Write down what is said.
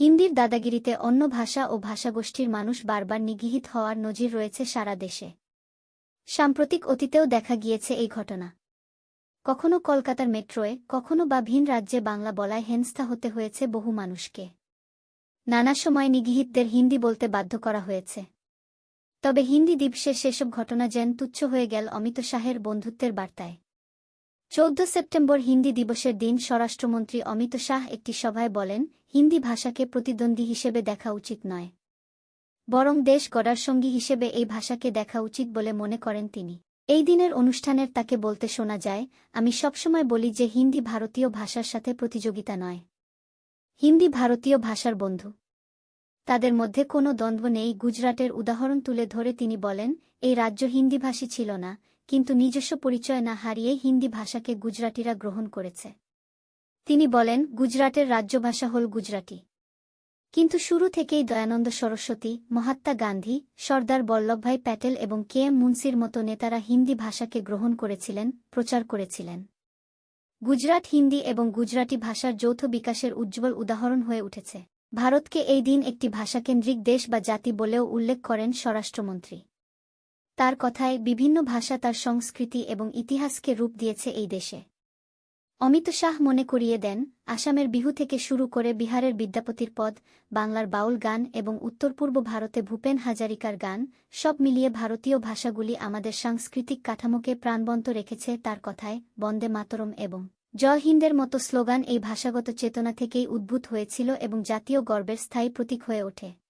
হিন্দির দাদাগিরিতে অন্য ভাষা ও ভাষাগোষ্ঠীর মানুষ বারবার নিগৃহীত হওয়ার নজির রয়েছে সারা দেশে। সাম্প্রতিক অতীতেও দেখা গিয়েছে এই ঘটনা। কখনো কলকাতার মেট্রোয়ে, কখনো বা ভিন রাজ্যে বাংলা বলায় হেনস্থা হতে হয়েছে বহু মানুষকে। নানা সময় নিগৃহীতদের হিন্দি বলতে বাধ্য করা হয়েছে। তবে হিন্দি দিবসের সেসব ঘটনা যেন তুচ্ছ হয়ে গেল অমিত শাহের বন্ধুত্বের বার্তায়। চৌদ্দ সেপ্টেম্বর হিন্দি দিবসের দিন স্বরাষ্ট্রমন্ত্রী অমিত শাহ একটি সভায় বলেন, হিন্দি ভাষাকে প্রতিদ্বন্দ্বী হিসেবে দেখা উচিত নয়। বরং দেশ গড়ার সঙ্গী হিসেবে এই ভাষাকে দেখা উচিত বলে মনে করেন তিনি। এই দিনের অনুষ্ঠানের তাকে বলতে শোনা যায়, আমি সবসময় বলি যে হিন্দি ভারতীয় ভাষার সাথে প্রতিযোগিতা নয়। হিন্দি ভারতীয় ভাষার বন্ধু। তাদের মধ্যে কোনো দ্বন্দ্ব নেই। গুজরাটের উদাহরণ তুলে ধরে তিনি বলেন, এই রাজ্য হিন্দিভাষী ছিল না কিন্তু নিজস্ব পরিচয় না হারিয়ে হিন্দি ভাষাকে গুজরাটিরা গ্রহণ করেছে। তিনি বলেন, গুজরাটের রাজ্যভাষা হল গুজরাটি। কিন্তু শুরু থেকেই দয়ানন্দ সরস্বতী, মহাত্মা গান্ধী, সর্দার বল্লভভাই প্যাটেল এবং কে এম মুন্সির মতো নেতারা হিন্দি ভাষাকে গ্রহণ করেছিলেন, প্রচার করেছিলেন। গুজরাট হিন্দি এবং গুজরাটি ভাষার যৌথ বিকাশের উজ্জ্বল উদাহরণ হয়ে উঠেছে। ভারতকে এই দিন একটি ভাষাকেন্দ্রিক দেশ বা জাতি বলেও উল্লেখ করেন স্বরাষ্ট্রমন্ত্রী। তার কথায় বিভিন্ন ভাষা তার সংস্কৃতি এবং ইতিহাসকে রূপ দিয়েছে এই দেশে। অমিত শাহ মনে করিয়ে দেন, আসামের বিহু থেকে শুরু করে বিহারের বিদ্যাপতির পদ, বাংলার বাউল গান এবং উত্তর পূর্ব ভারতে ভূপেন হাজারিকার গান, সব মিলিয়ে ভারতীয় ভাষাগুলি আমাদের সাংস্কৃতিক কাঠামোকে প্রাণবন্ত রেখেছে তার কথায়, বন্দে মাতরম এবং জয় হিন্দের মতো স্লোগান এই ভাষাগত চেতনা থেকেই উদ্ভূত হয়েছিল এবং জাতীয় গর্বের স্থায়ী প্রতীক হয়ে ওঠে।